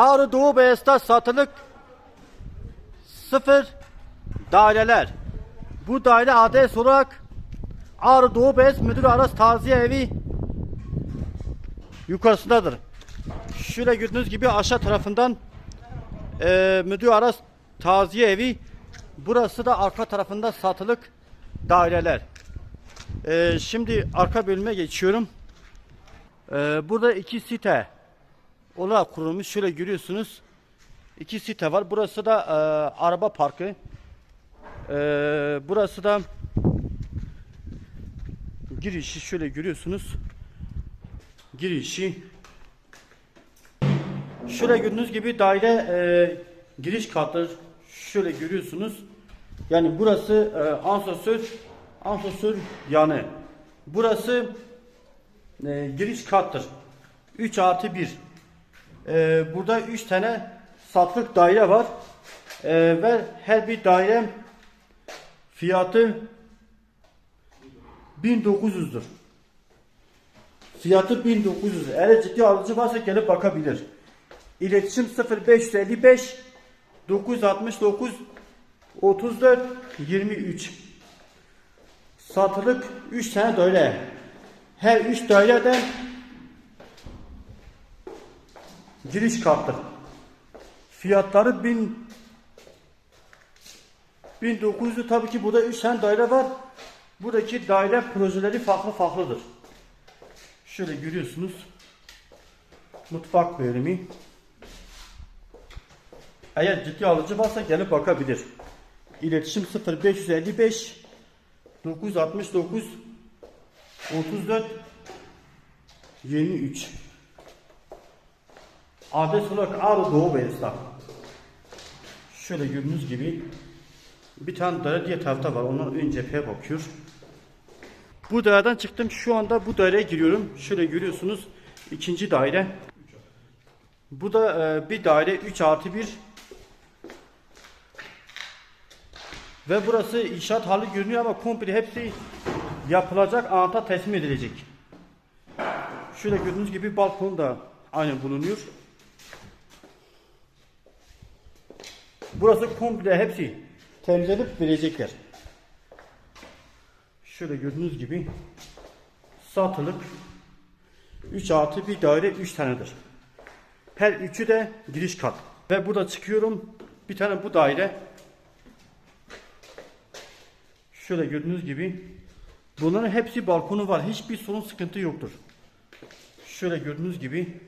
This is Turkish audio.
Ağrı Doğu Beyaz'da satılık sıfır daireler. Bu daire adres olarak Ağrı Doğu Beyaz Müdür Aras Taziye Evi yukarısındadır. Şöyle gördüğünüz gibi aşağı tarafından eee Müdür Aras Taziye Evi burası da arka tarafında satılık daireler. Eee, şimdi arka bölüme geçiyorum. Eee, burada iki site olarak kurulmuş. Şöyle görüyorsunuz. İki site var. Burası da eee, araba parkı. Eee, burası da girişi şöyle görüyorsunuz. Girişi şöyle gördüğünüz gibi daire eee, giriş katı şöyle görüyorsunuz. Yani burası eee asansör asansör yanı. Burası eee, giriş kattır. 3 artı 1. Ee, burada 3 tane satlık daire var. Ee, ve her bir daire fiyatı 1900'dür. Fiyatı 1900. Eğer ciddi alıcı varsa gelip bakabilir. İletişim 0555 969 34 23 Satılık 3 tane daire. Her 3 daireden giriş kattır. Fiyatları 1000 1900 tabii ki burada 3 tane daire var. Buradaki daire projeleri farklı farklıdır. Şöyle görüyorsunuz. Mutfak bölümü. Eğer ciddi alıcı varsa gelip bakabilir. İletişim 0555 969 34 23 Adres olarak Ağrı Doğu Beyaz'da. Şöyle gördüğünüz gibi bir tane daire diğer tarafta var. Onlar ön cepheye bakıyor. Bu daireden çıktım. Şu anda bu daireye giriyorum. Şöyle görüyorsunuz. ikinci daire. Bu da e, bir daire 3 artı 1. Ve burası inşaat hali görünüyor ama komple hepsi yapılacak anahtar teslim edilecek. Şöyle gördüğünüz gibi balkon da aynı bulunuyor. Burası komple hepsi temizlenip verecekler. Şöyle gördüğünüz gibi satılık 3 artı bir daire 3 tanedir. Her üçü de giriş kat. Ve burada çıkıyorum. Bir tane bu daire. Şöyle gördüğünüz gibi bunların hepsi balkonu var. Hiçbir sorun sıkıntı yoktur. Şöyle gördüğünüz gibi